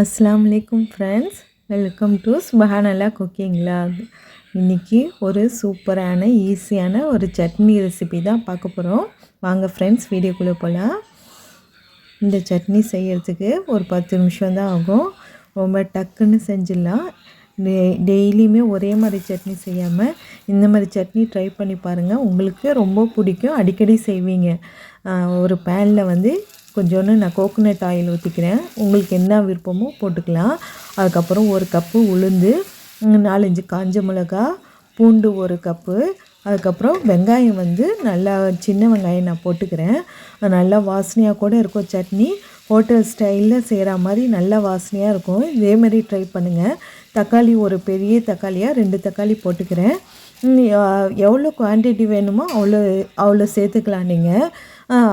அஸ்லாம் வலைக்கும் friends welcome to சுபஹானலா குக்கிங்லா இன்றைக்கி ஒரு சூப்பரான ஈஸியான ஒரு சட்னி ரெசிபி தான் பார்க்க போகிறோம் வாங்க ஃப்ரெண்ட்ஸ் வீடியோக்குள்ளே போகலாம் இந்த சட்னி செய்கிறதுக்கு ஒரு பத்து நிமிஷம் தான் ஆகும். ரொம்ப டக்குன்னு செஞ்சிடலாம். டெய்லியுமே ஒரே மாதிரி சட்னி செய்யாமல் இந்த மாதிரி சட்னி ட்ரை பண்ணி பாருங்கள் உங்களுக்கு ரொம்ப பிடிக்கும். அடிக்கடி செய்வீங்க. ஒரு பேனில் வந்து கொஞ்சோண்டு நான் கோகோனட் ஆயில் ஊற்றிக்கிறேன் உங்களுக்கு என்ன விருப்பமோ போட்டுக்கலாம். அதுக்கப்புறம் ஒரு கப்பு உளுந்து நாலஞ்சு காஞ்ச மிளகா பூண்டு ஒரு கப்பு அதுக்கப்புறம் வெங்காயம் வந்து நல்லா சின்ன வெங்காயம் நான் போட்டுக்கிறேன். நல்லா வாசனையாக கூட இருக்கும் சட்னி. ஹோட்டல் ஸ்டைலில் செய்கிற மாதிரி நல்லா வாசனையாக இருக்கும். இதே மாதிரி ட்ரை பண்ணுங்கள் தக்காளி ஒரு பெரிய தக்காளியாக ரெண்டு தக்காளி போட்டுக்கிறேன். எவ்வளோ குவான்டிட்டி வேணுமோ அவ்வளோ அவ்வளோ சேர்த்துக்கலாம் நீங்கள்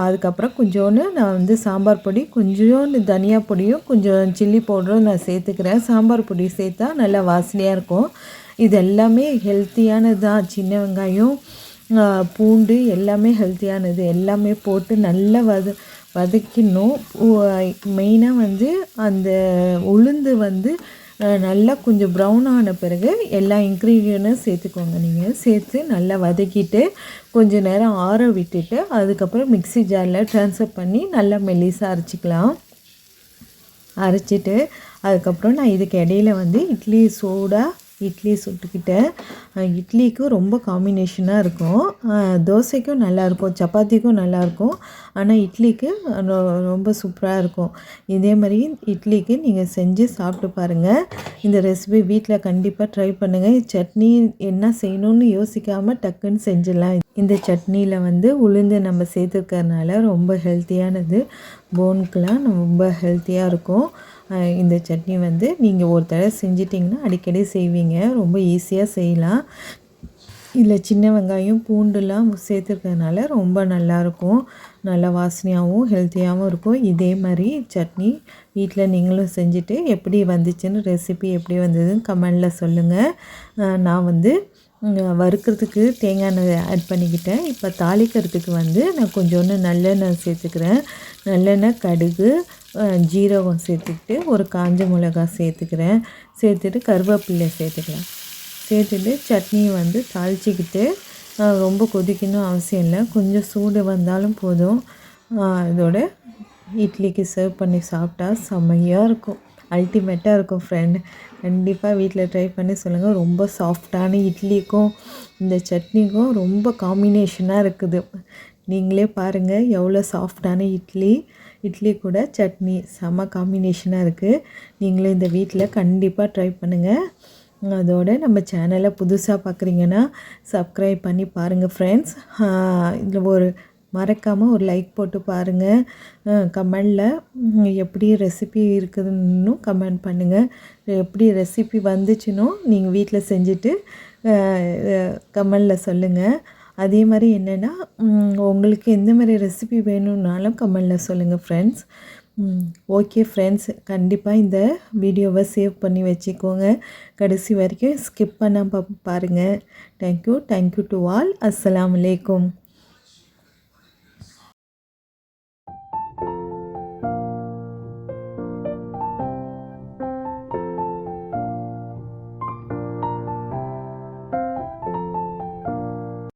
அதுக்கப்புறம் கொஞ்சோன்னு நான் வந்து சாம்பார் பொடி கொஞ்சோண்டு தனியா பொடியும் கொஞ்சம் சில்லி பவுடரும் நான் சேர்த்துக்கிறேன். சாம்பார் பொடி சேர்த்தா நல்லா வாசனையாக இருக்கும். இது எல்லாமே ஹெல்த்தியானது தான் சின்ன வெங்காயம் பூண்டு எல்லாமே ஹெல்த்தியானது எல்லாமே போட்டு நல்லா வது வதக்கிடணும். மெயினாக வந்து அந்த உளுந்து வந்து நல்லா கொஞ்சம் ப்ரௌன் ஆன பிறகு எல்லா இன்க்ரீடியனும் சேர்த்துக்கோங்க நீங்கள் சேர்த்து நல்லா வதக்கிட்டு கொஞ்சம் நேரம் ஆற விட்டுட்டு அதுக்கப்புறம் மிக்சி ஜாரில் ட்ரான்ஸ்ஃபர் பண்ணி நல்லா மெல்லிஸாக அரைச்சிக்கலாம். அரைச்சிட்டு அதுக்கப்புறம் நான் இதுக்கு இடையில வந்து இட்லி சோடா இட்லி சுட்டுக்கிட்டேன். இட்லிக்கும் ரொம்ப காம்பினேஷனாக இருக்கும். தோசைக்கும் நல்லாயிருக்கும் சப்பாத்திக்கும் நல்லாயிருக்கும். ஆனால் இட்லிக்கு ரொம்ப சூப்பராக இருக்கும். இதே மாதிரி இட்லிக்கு நீங்கள் செஞ்சு சாப்பிட்டு பாருங்கள் இந்த ரெசிபி வீட்டில் கண்டிப்பாக ட்ரை பண்ணுங்கள் சட்னி என்ன செய்யணும்னு யோசிக்காமல் டக்குன்னு செஞ்சிடலாம். இந்த சட்னியில் வந்து உளுந்து நம்ம சேர்த்துருக்கறனால ரொம்ப ஹெல்த்தியானது போனுக்கெலாம் ரொம்ப ஹெல்த்தியாக இருக்கும். இந்த சட்னி வந்து நீங்கள் ஒரு தடவை செஞ்சிட்டிங்கன்னா அடிக்கடி செய்வீங்க. ரொம்ப ஈஸியாக செய்யலாம். இதில் சின்ன வெங்காயம் பூண்டுலாம் சேர்த்துருக்கறதுனால ரொம்ப நல்லாயிருக்கும். நல்ல வாசனையாகவும் ஹெல்த்தியாகவும் இருக்கும். இதே மாதிரி சட்னி வீட்டில் நீங்களும் செஞ்சுட்டு எப்படி வந்துச்சுன்னு ரெசிபி எப்படி வந்ததுன்னு கமெண்டில் சொல்லுங்கள் நான் வந்து வறுக்கிறதுக்கு தேங்காய் எண்ணெய் ஆட் பண்ணிக்கிட்டேன். இப்போ தாளிக்கிறதுக்கு வந்து நான் கொஞ்சோண்டு நல்லெண்ணெய் சேர்த்துக்கிறேன். நல்லெண்ணெய் கடுகு ஜீரகம் சேர்த்துக்கிட்டு ஒரு காஞ்ச மிளகா சேர்த்துக்கிறேன். சேர்த்துட்டு கருவேப்பிள்ளை சேர்த்துக்கிறேன். சேர்த்துட்டு சட்னியை வந்து தாளிச்சிக்கிட்டு ரொம்ப கொதிக்கணும் அவசியம் இல்லை. கொஞ்சம் சூடு வந்தாலும் போதும். இதோட இட்லிக்கு சர்வ் பண்ணி சாப்பிட்டா செம்மையாக இருக்கும். அல்டிமேட்டாக இருக்கும் ஃப்ரெண்ட் கண்டிப்பாக வீட்டில் ட்ரை பண்ணி சொல்லுங்கள் ரொம்ப சாஃப்டான இட்லிக்கும் இந்த சட்னிக்கும் ரொம்ப காம்பினேஷனாக இருக்குது. நீங்களே பாருங்கள் எவ்வளோ சாஃப்டான இட்லி இட்லி கூட சட்னி செம காம்பினேஷனாக இருக்குது நீங்களே இந்த வீட்டில் கண்டிப்பாக ட்ரை பண்ணுங்கள் அதோட நம்ம சேனலை புதுசாக பார்க்குறீங்கன்னா சப்ஸ்கிரைப் பண்ணி பாருங்கள் ஃப்ரெண்ட்ஸ் இதில் ஒரு மறக்காமல் ஒரு லைக் போட்டு பாருங்கள் கமெண்டில் எப்படி ரெசிபி இருக்குதுன்னு கமெண்ட் பண்ணுங்கள் எப்படி ரெசிபி வந்துச்சுனோ நீங்கள் வீட்டில் செஞ்சுட்டு கமெண்டில் சொல்லுங்கள் அதே மாதிரி என்னென்னா உங்களுக்கு எந்த மாதிரி ரெசிபி வேணும்னாலும் கமெண்டில் சொல்லுங்கள் ஃப்ரெண்ட்ஸ் ஓகே ஃப்ரெண்ட்ஸ் கண்டிப்பாக இந்த வீடியோவை சேவ் பண்ணி வச்சுக்கோங்க. கடைசி வரைக்கும் ஸ்கிப் பண்ணால் பாருங்கள் தேங்க்யூ தேங்க்யூ டு ஆல் அஸ்லாம் வலைக்கம்